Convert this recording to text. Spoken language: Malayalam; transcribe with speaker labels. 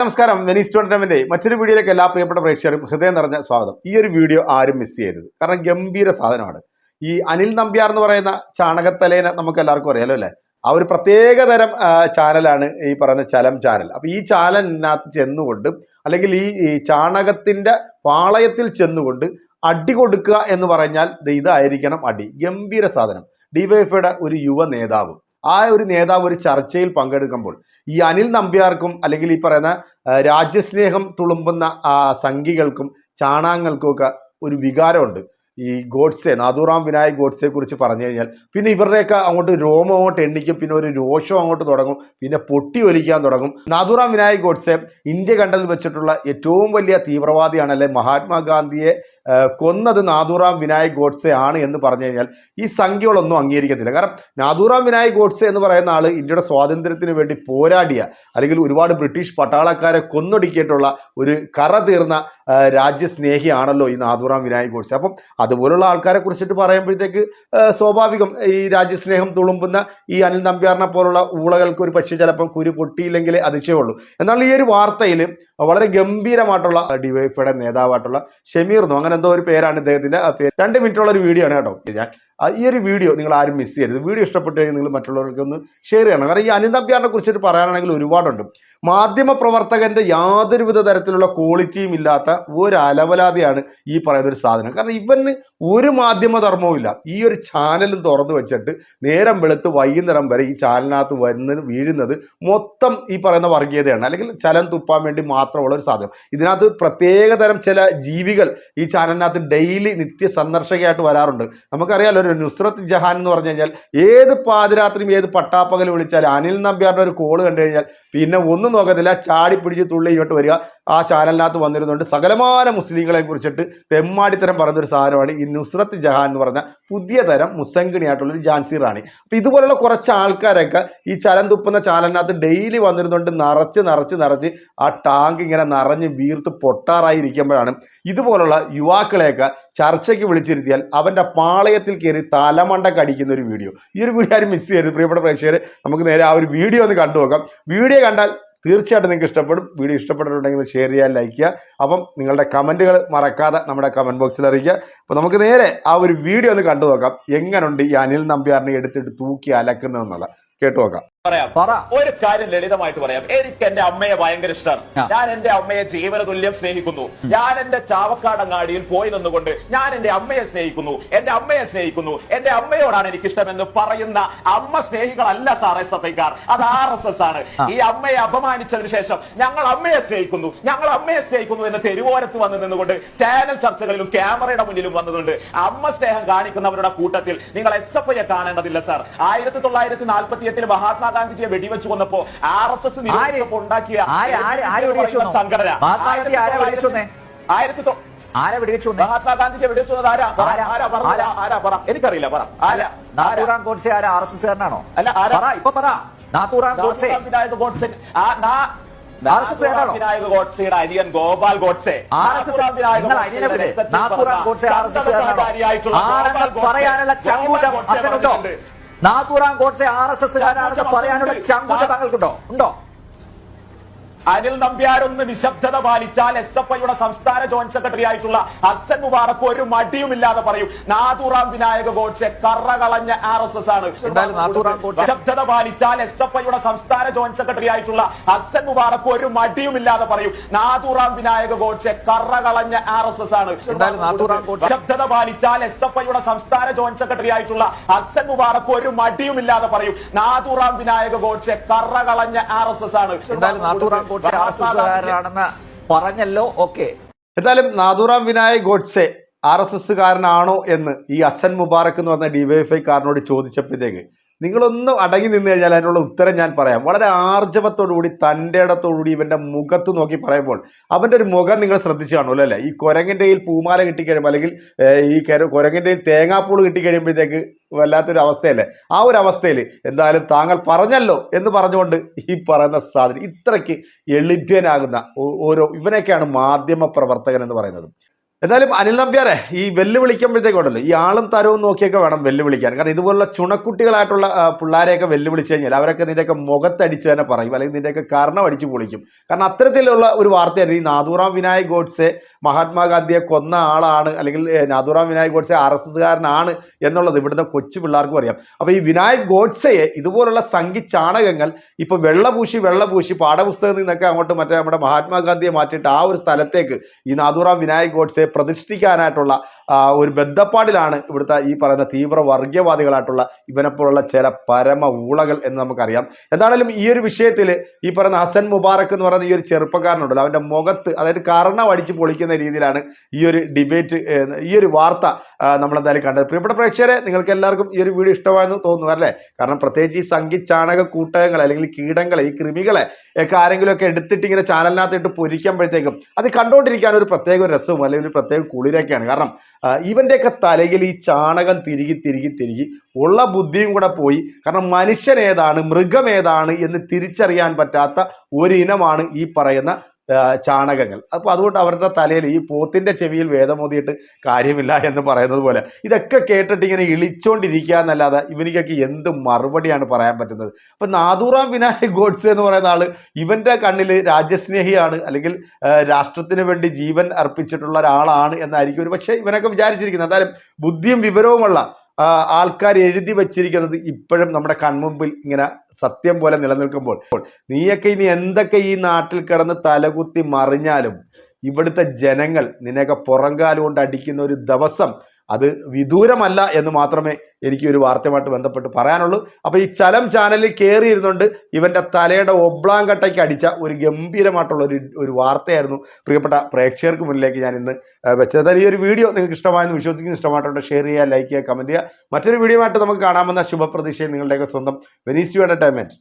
Speaker 1: നമസ്കാരം. വെനീസ് ടൂർണമെന്റ് മറ്റൊരു വീഡിയോയിലേക്ക് എല്ലാ പ്രിയപ്പെട്ട പ്രേക്ഷകരും ഹൃദയം നിറഞ്ഞ സ്വാഗതം. ഈ ഒരു വീഡിയോ ആരും മിസ് ചെയ്യരുത്. കാരണം ഗംഭീര സാധനമാണ്. ഈ അനിൽ നമ്പ്യാർ എന്ന് പറയുന്ന ചാണകത്തലേനെ നമുക്ക് എല്ലാവർക്കും അറിയാലോ അല്ലേ? ആ ഒരു പ്രത്യേക തരം ചാനലാണ് ഈ പറയുന്ന ചലം ചാനൽ. അപ്പൊ ഈ ചാനലിനകത്ത് ചെന്നുകൊണ്ട് അല്ലെങ്കിൽ ഈ ചാണകത്തിന്റെ പാളയത്തിൽ ചെന്നുകൊണ്ട് അടി കൊടുക്കുക എന്ന് പറഞ്ഞാൽ ഇതായിരിക്കണം അടി. ഗംഭീര സാധനം. ഡിവൈഎഫ്ഐയുടെ ഒരു യുവ നേതാവ് ആ ഒരു നേതാവ് ഒരു ചർച്ചയിൽ പങ്കെടുക്കുമ്പോൾ ഈ അനിൽ നമ്പ്യാർക്കും അല്ലെങ്കിൽ ഈ പറയുന്ന രാജ്യസ്നേഹം തുളുമ്പുന്ന സംഘികൾക്കും ചാണാങ്ങൾക്കും ഒക്കെ ഒരു വികാരമുണ്ട്. ഈ ഗോഡ്സെ നാദൂറാം വിനായക് ഗോഡ്സെ കുറിച്ച് പറഞ്ഞു കഴിഞ്ഞാൽ പിന്നെ ഇവരുടെയൊക്കെ അങ്ങോട്ട് രോമം അങ്ങോട്ട് എണ്ണിക്കും പിന്നെ ഒരു രോഷം അങ്ങോട്ട് തുടങ്ങും പിന്നെ പൊട്ടി ഒലിക്കാൻ തുടങ്ങും. നാദൂറാം വിനായക് ഗോഡ്സെ ഇന്ത്യ കണ്ടതിൽ വെച്ചിട്ടുള്ള ഏറ്റവും വലിയ തീവ്രവാദിയാണ് അല്ലെ മഹാത്മാഗാന്ധിയെ കൊന്നത് നാദൂറാം വിനായക് ഗോഡ്സെ ആണ് എന്ന് പറഞ്ഞു കഴിഞ്ഞാൽ ഈ സംഖ്യകളൊന്നും അംഗീകരിക്കത്തില്ല. കാരണം നാദൂറാം വിനായക് ഗോഡ്സെ എന്ന് പറയുന്ന ആൾ ഇന്ത്യയുടെ സ്വാതന്ത്ര്യത്തിന് വേണ്ടി പോരാടിയ അല്ലെങ്കിൽ ഒരുപാട് ബ്രിട്ടീഷ് പട്ടാളക്കാരെ കൊന്നൊടുക്കിയിട്ടുള്ള ഒരു കറ തീർന്ന രാജ്യസ്നേഹിയാണല്ലോ ഈ നാദൂറാം വിനായക് ഗോഡ്സെ. അപ്പം അതുപോലുള്ള ആൾക്കാരെ കുറിച്ചിട്ട് പറയുമ്പോഴത്തേക്ക് സ്വാഭാവികം ഈ രാജ്യസ്നേഹം തുളുമ്പുന്ന ഈ അനിൽ നമ്പ്യാറിനെ പോലുള്ള ഊളകൾക്ക് ഒരു പക്ഷേ ചിലപ്പം കുരു പൊട്ടിയില്ലെങ്കിൽ അതിശയമുള്ളൂ എന്നാൽ ഈ ഒരു വാർത്തയിൽ വളരെ ഗംഭീരമായിട്ടുള്ള ഡിവൈഫയുടെ നേതാവായിട്ടുള്ള ഷമീർ അങ്ങനെ എന്തോ ഒരു പേരാണ് ഇദ്ദേഹത്തിന്റെ. ആ പേര് രണ്ട് മിനിറ്റുള്ള ഒരു വീഡിയോ ആണ് കേട്ടോ. ഞാൻ ഈ ഒരു വീഡിയോ നിങ്ങൾ ആരും മിസ് ചെയ്യരുത്. വീഡിയോ ഇഷ്ടപ്പെട്ട് കഴിഞ്ഞാൽ നിങ്ങൾ മറ്റുള്ളവർക്ക് ഒന്ന് ഷെയർ ചെയ്യണം. കാരണം ഈ അനിൽ നമ്പ്യാറിനെ കുറിച്ചിട്ട് പറയാനാണെങ്കിൽ ഒരുപാടുണ്ട്. മാധ്യമ പ്രവർത്തകന്റെ യാതൊരുവിധ തരത്തിലുള്ള ക്വാളിറ്റിയും ഇല്ലാത്ത ഒരു അലവലാതെയാണ് ഈ പറയുന്ന ഒരു സാധനം. കാരണം ഇവന് ഒരു മാധ്യമധർമ്മവും ഇല്ല. ഈ ഒരു ചാനലും തുറന്നു വെച്ചിട്ട് നേരം വെളുത്ത് വൈകുന്നേരം വരെ ഈ ചാനലിനകത്ത് വരുന്നത് വീഴുന്നത് മൊത്തം ഈ പറയുന്ന വർഗീയതയാണ്. അല്ലെങ്കിൽ ചലം തുപ്പാൻ വേണ്ടി മാത്രമുള്ള ഒരു സാധനം. ഇതിനകത്ത് പ്രത്യേകതരം ചില ജീവികൾ ഈ ചാനലിനകത്ത് ഡെയിലി നിത്യ സന്ദർശകയായിട്ട് വരാറുണ്ട്. നമുക്കറിയാലോ ഒരു നുസ്രത്ത് ജഹാൻ എന്ന് പറഞ്ഞു കഴിഞ്ഞാൽ ഏത് പാതിരാത്രിയും ഏത് പട്ടാപ്പകൽ വിളിച്ചാൽ അനിൽ നമ്പ്യാരുടെ ഒരു കോൾ കണ്ടു കഴിഞ്ഞാൽ പിന്നെ ഒന്നും നോക്കത്തില്ല ചാടി പിടിച്ച് തുള്ളി ഇങ്ങോട്ട് വരിക. ആ ചാനലിനകത്ത് വന്നിരുന്നുണ്ട് സകലമാന മുസ്ലിങ്ങളെ കുറിച്ചിട്ട് തെമ്മാടിത്തരം പറഞ്ഞൊരു സാധനമാണ് ഈ നുസ്രത്ത് ജഹാൻ എന്ന് പറഞ്ഞ പുതിയ തരം മുസങ്കിണിയായിട്ടുള്ളൊരു ജാൻസി റാണി. അപ്പം ഇതുപോലുള്ള കുറച്ച് ആൾക്കാരൊക്കെ ഈ ചലം തുപ്പുന്ന ചാനലിനകത്ത് ഡെയിലി വന്നിരുന്നുണ്ട് നിറച്ച് നിറച്ച് നിറച്ച് ആ ടാങ്ക് ഇങ്ങനെ നിറഞ്ഞ് വീർത്ത് പൊട്ടാറായിരിക്കുമ്പോഴാണ് ഇതുപോലുള്ള യുവാക്കളെയൊക്കെ ചർച്ചയ്ക്ക് വിളിച്ചിരുത്തിയാൽ അവന്റെ പാളയത്തിൽ കയറി തലമണ്ട കടിക്കുന്ന ഒരു വീഡിയോ ഈ ഒരു വീഡിയോ ആരും മിസ് ചെയ്യരുത്. പ്രിയപ്പെട്ട പ്രേക്ഷകർ നമുക്ക് നേരെ ആ ഒരു വീഡിയോ ഒന്ന് കണ്ടു നോക്കാം. വീഡിയോ കണ്ടാൽ തീർച്ചയായിട്ടും നിങ്ങൾക്ക് ഇഷ്ടപ്പെടും. വീഡിയോ ഇഷ്ടപ്പെട്ടിട്ടുണ്ടെങ്കിൽ ഷെയർ ചെയ്യാൻ ലൈക്ക് ചെയ്യുക. അപ്പം നിങ്ങളുടെ കമന്റുകൾ മറക്കാതെ നമ്മുടെ കമന്റ് ബോക്സിൽ അറിയിക്കുക. അപ്പോൾ നമുക്ക് നേരെ ആ ഒരു വീഡിയോ ഒന്ന് കണ്ടു നോക്കാം. എങ്ങനെയുണ്ട് ഈ അനിൽ നമ്പ്യാറിനെ എടുത്തിട്ട് തൂക്കി അലക്കുന്നതെന്നുള്ള കേട്ടു നോക്കാം.
Speaker 2: പറയാം. ഒരു കാര്യം ലളിതമായിട്ട് പറയാം. എനിക്ക് എന്റെ അമ്മയെ ഭയങ്കര ഇഷ്ടമാണ്. ഞാൻ എന്റെ അമ്മയെ ജീവന തുല്യം സ്നേഹിക്കുന്നു. ഞാൻ എന്റെ ചാവക്കാടങ്ങാടിയിൽ പോയി നിന്നുകൊണ്ട് ഞാൻ എന്റെ അമ്മയെ സ്നേഹിക്കുന്നു. എന്റെ അമ്മയെ സ്നേഹിക്കുന്നു. എന്റെ അമ്മയോടാണ് എനിക്ക് ഇഷ്ടമെന്ന് പറയുന്ന അമ്മ സ്നേഹികളല്ല സാർ എസ് എഫ് ഐക്കാർ അത് ആർ എസ് എസ് ആണ്. ഈ അമ്മയെ അപമാനിച്ചതിന് ശേഷം ഞങ്ങൾ അമ്മയെ സ്നേഹിക്കുന്നു. ഞങ്ങൾ അമ്മയെ സ്നേഹിക്കുന്നു എന്ന് തെരുവോരത്ത് വന്ന് നിന്നുകൊണ്ട് ചാനൽ ചർച്ചകളിലും ക്യാമറയുടെ മുന്നിലും വന്നതുണ്ട് അമ്മ സ്നേഹം കാണിക്കുന്നവരുടെ കൂട്ടത്തിൽ നിങ്ങൾ എസ് എഫ് ഐയെ കാണേണ്ടതില്ല സാർ. ആയിരത്തി തൊള്ളായിരത്തി നാൽപ്പത്തി എട്ടിൽ മഹാത്മാഗാന്ധിജിയെ വെടിവെച്ചു കൊന്നപ്പോ ആർ എസ് എസ് ഉണ്ടാക്കിയ സംഘടന? ആയിരത്തി
Speaker 3: ആരെ വെടിവെച്ചു കൊന്നേ?
Speaker 2: മഹാത്മാഗാന്ധിജിയെ വെടിവെച്ചു കൊന്നത് ആരാ? പറ,
Speaker 3: ആരാ?
Speaker 2: ആരാ?
Speaker 3: ആരാ?
Speaker 2: പറ. എനിക്കറിയില്ല പറ. ആരാ?
Speaker 3: ഗോഡ്സെ ആരാ? ആർ എസ് എസ് കാരനാണോ
Speaker 2: അല്ല, ആരാ?
Speaker 3: പറ ഇപ്പൊ പറ. നാത്തൂറാം ഗോഡ്സെ.
Speaker 2: വിനായക് ഗോഡ്സെ. ഗോഡ്സെയുടെ Arian Gopal Godse.
Speaker 3: Nathuram R S S കാരനാണോ
Speaker 2: Gopal Godse,
Speaker 3: പറയാനുള്ള അച്ഛനുണ്ടോ. Nathuram Godse R S S കാരാണെന്ന് പറയാനുള്ള ചങ്കുറ്റ താങ്കൾക്കുണ്ടോ? ഉണ്ടോ?
Speaker 2: അനിൽ നമ്പ്യാരൊന്ന് നിശബ്ദത പാലിച്ചാൽ എസ് എഫ് ഐയുടെ സംസ്ഥാന ജോയിന്റ് സെക്രട്ടറി ആയിട്ടുള്ള ഹസൻ മുബാറക്ക് ഒരു മടിയുമില്ലാതെ പറയും നാഥുറാം വിനായക ഗോഡ്സെ കറ കളഞ്ഞ ആർ എസ് എസ് ആണ്.
Speaker 3: നാഥുറാം
Speaker 2: നിശബ്ദത പാലിച്ചാൽ എസ് എഫ് ഐയുടെ സംസ്ഥാന ജോയിന്റ് സെക്രട്ടറി ആയിട്ടുള്ള ഹസൻ മുബാറക്ക് ഒരു മടിയുമില്ലാതെ പറയും നാഥുറാം വിനായക ഗോഡ്സെ കറ കളഞ്ഞ ആർ എസ് എസ് ആണ്.
Speaker 3: നാഥുറാം
Speaker 2: നിശബ്ദത പാലിച്ചാൽ എസ് എഫ് ഐയുടെ സംസ്ഥാന ജോയിന്റ് സെക്രട്ടറി ആയിട്ടുള്ള ഹസൻ മുബാറക്ക് ഒരു മടിയുമില്ലാതെ പറയും നാഥുറാം വിനായക ഗോഡ്സെ കറ കളഞ്ഞ ആർ എസ് എസ് ആണ്.
Speaker 3: Nathuram Godse R S S പറഞ്ഞല്ലോ ഓക്കെ.
Speaker 1: എന്തായാലും Nathuram Vinayak Godse R S S കാരനാണോ എന്ന് ഈ അസൻ മുബാറക് എന്ന് പറഞ്ഞ ഡിവൈഎഫ്ഐ കാരനോട് ചോദിച്ചപ്പോഴത്തേക്ക് നിങ്ങളൊന്നും അടങ്ങി നിന്ന് കഴിഞ്ഞാൽ അതിനുള്ള ഉത്തരം ഞാൻ പറയാം. വളരെ ആർജവത്തോടുകൂടി തന്റെ ഇടത്തോടുകൂടി ഇവന്റെ മുഖത്ത് നോക്കി പറയുമ്പോൾ അവന്റെ ഒരു മുഖം നിങ്ങൾ ശ്രദ്ധിച്ചു കാണുമല്ലോ അല്ലേ? ഈ കുരങ്ങിന്റെ കയ്യിൽ പൂമാല കിട്ടിക്കഴിയുമ്പോൾ അല്ലെങ്കിൽ ഈ കര കുരങ്ങിന്റെ കയ്യിൽ തേങ്ങാപ്പൂൾ കിട്ടിക്കഴിയുമ്പോഴത്തേക്ക് വല്ലാത്തൊരു അവസ്ഥയല്ലേ? ആ ഒരു അവസ്ഥയിൽ എന്തായാലും താങ്കൾ പറഞ്ഞല്ലോ എന്ന് പറഞ്ഞുകൊണ്ട് ഈ പറയുന്ന സാധനം ഇത്രയ്ക്ക് എളിഭ്യനാകുന്ന ഓരോ ഇവനൊക്കെയാണ് മാധ്യമ പ്രവർത്തകൻ എന്ന് പറയുന്നത്. എന്തായാലും അനിൽ നമ്പ്യാരെ ഈ വെല്ലുവിളിക്കുമ്പോഴത്തേക്കുണ്ടല്ലോ ഈ ആളും തരവും നോക്കിയൊക്കെ വേണം വെല്ലുവിളിക്കാൻ. കാരണം ഇതുപോലുള്ള ചുണക്കുട്ടികളായിട്ടുള്ള പിള്ളേരെയൊക്കെ വെല്ലുവിളിച്ച് കഴിഞ്ഞാൽ അവരൊക്കെ നിന്റെയൊക്കെ മുഖത്തടിച്ച് തന്നെ പറയും അല്ലെങ്കിൽ നിന്റെയൊക്കെ കർണം അടിച്ച് പൊളിക്കും. കാരണം അത്തരത്തിലുള്ള ഒരു വാർത്തയായിരുന്നു. ഈ നാദൂറാം വിനായക് ഗോഡ്സെ മഹാത്മാഗാന്ധിയെ കൊന്ന ആളാണ് അല്ലെങ്കിൽ നാദൂറാം വിനായക് ഗോഡ്സെ ആർ എസ് എസ്സുകാരനാണ് എന്നുള്ളത് ഇവിടുത്തെ കൊച്ചു പിള്ളേർക്കും അറിയാം. അപ്പോൾ ഈ വിനായക് ഗോഡ്സെയെ ഇതുപോലുള്ള സംഘി ചാണകങ്ങൾ ഇപ്പോൾ വെള്ളപൂശി വെള്ളപൂശി പാഠപുസ്തകത്തിൽ നിന്നൊക്കെ അങ്ങോട്ട് മറ്റേ നമ്മുടെ മഹാത്മാഗാന്ധിയെ മാറ്റിയിട്ട് ആ ഒരു സ്ഥലത്തേക്ക് ഈ നാദൂറാം വിനായക് ഗോഡ്സെ പ്രതിഷ്ഠിക്കാനായിട്ടുള്ള ഒരു ബന്ധപ്പാടിലാണ് ഇവിടുത്തെ ഈ പറയുന്ന തീവ്ര വർഗീയവാദികളായിട്ടുള്ള ഇവനെപ്പോലുള്ള ചില പരമ ഊളകൾ എന്ന് നമുക്കറിയാം. എന്താണെങ്കിലും ഈ ഒരു വിഷയത്തിൽ ഈ പറയുന്ന ഹസൻ മുബാറക് എന്ന് പറയുന്ന ഈ ഒരു ചെറുപ്പക്കാരനുണ്ടല്ലോ അവന്റെ മുഖത്ത് അതായത് കർണം അടിച്ച് പൊളിക്കുന്ന രീതിയിലാണ് ഈ ഒരു ഡിബേറ്റ് ഈ ഒരു വാർത്ത നമ്മളെന്തായാലും കണ്ടത്. പ്രിയപ്പെട്ട പ്രേക്ഷകരെ നിങ്ങൾക്ക് എല്ലാവർക്കും ഈ ഒരു വീഡിയോ ഇഷ്ടമായെന്ന് തോന്നുന്നു അല്ലേ? കാരണം പ്രത്യേകിച്ച് ഈ സംഘി ചാണക കൂട്ടകങ്ങളെ അല്ലെങ്കിൽ കീടങ്ങളെ ഈ കൃമികളെ ഒക്കെ ആരെങ്കിലുമൊക്കെ എടുത്തിട്ട് ഇങ്ങനെ ചാനലിനകത്തിട്ട് പൊരിക്കുമ്പോഴത്തേക്കും അത് കണ്ടുകൊണ്ടിരിക്കാൻ ഒരു പ്രത്യേക രസവും അല്ലെങ്കിൽ ഒരു പ്രത്യേക കുളിരൊക്കെയാണ്. കാരണം ഇവന്റെയൊക്കെ തലയിൽ ഈ ചാണകം തിരികി തിരികി തിരികി ഉള്ള ബുദ്ധിയും കൂടെ പോയി. കാരണം മനുഷ്യൻ ഏതാണ് മൃഗം ഏതാണ് എന്ന് തിരിച്ചറിയാൻ പറ്റാത്ത ഒരു ഇനമാണ് ഈ പറയുന്ന ചാണകങ്ങൾ. അപ്പോൾ അതുകൊണ്ട് അവരുടെ തലയിൽ ഈ പോത്തിന്റെ ചെവിയിൽ വേദമോതിയിട്ട് കാര്യമില്ല എന്ന് പറയുന്നത് പോലെ. ഇതൊക്കെ കേട്ടിട്ട് ഇങ്ങനെ ഇളിച്ചോണ്ടിരിക്കുക എന്നല്ലാതെ ഇവനിക്കൊക്കെ എന്ത് മറുപടിയാണ് പറയാൻ പറ്റുന്നത്? അപ്പം നാദൂറാം വിനായക് ഗോഡ്സ് എന്ന് പറയുന്ന ആൾ ഇവന്റെ കണ്ണിൽ രാജ്യസ്നേഹിയാണ് അല്ലെങ്കിൽ രാഷ്ട്രത്തിന് വേണ്ടി ജീവൻ അർപ്പിച്ചിട്ടുള്ള ഒരാളാണ് എന്നായിരിക്കും ഒരു പക്ഷേ ഇവനൊക്കെ വിചാരിച്ചിരിക്കുന്നത്. എന്തായാലും ബുദ്ധിയും വിവരവുമുള്ള ആൾക്കാർ എഴുതി വച്ചിരിക്കുന്നത് ഇപ്പോഴും നമ്മുടെ കൺമുമ്പിൽ ഇങ്ങനെ സത്യം പോലെ നിലനിൽക്കുമ്പോൾ. നീയൊക്കെ ഇനി എന്തൊക്കെ ഈ നാട്ടിൽ കിടന്ന് തലകുത്തി മറിഞ്ഞാലും ഇവിടുത്തെ ജനങ്ങൾ നിന്നെയൊക്കെ പുറങ്കാലുകൊണ്ട് അടിക്കുന്ന ഒരു ദിവസം അത് വിദൂരമല്ല എന്ന് മാത്രമേ എനിക്ക് ഒരു വാർത്തയുമായിട്ട് ബന്ധപ്പെട്ട് പറയാനുള്ളൂ. അപ്പോൾ ഈ ചലം ചാനലിൽ കയറിയിരുന്നുകൊണ്ട് ഇവന്റെ തലയുടെ ഒബ്ലാങ്കട്ടയ്ക്ക് അടിച്ച ഒരു ഗംഭീരമായിട്ടുള്ള ഒരു ഒരു വാർത്തയായിരുന്നു പ്രിയപ്പെട്ട പ്രേക്ഷകർക്ക് മുന്നിലേക്ക് ഞാൻ ഇന്ന് വെച്ചത്. ഈ ഒരു വീഡിയോ നിങ്ങൾക്ക് ഇഷ്ടമായെന്ന് വിശ്വസിക്കുന്ന. ഇഷ്ടമായിട്ടുണ്ട് ഷെയർ ചെയ്യുക ലൈക്ക് ചെയ്യുക കമന്റ് ചെയ്യുക. മറ്റൊരു വീഡിയോ ആയിട്ട് നമുക്ക് കാണാമെന്ന ശുഭപ്രതീക്ഷയും നിങ്ങളുടെയൊക്കെ സ്വന്തം വെനീസ് ടു എന്റർടൈൻമെന്റ്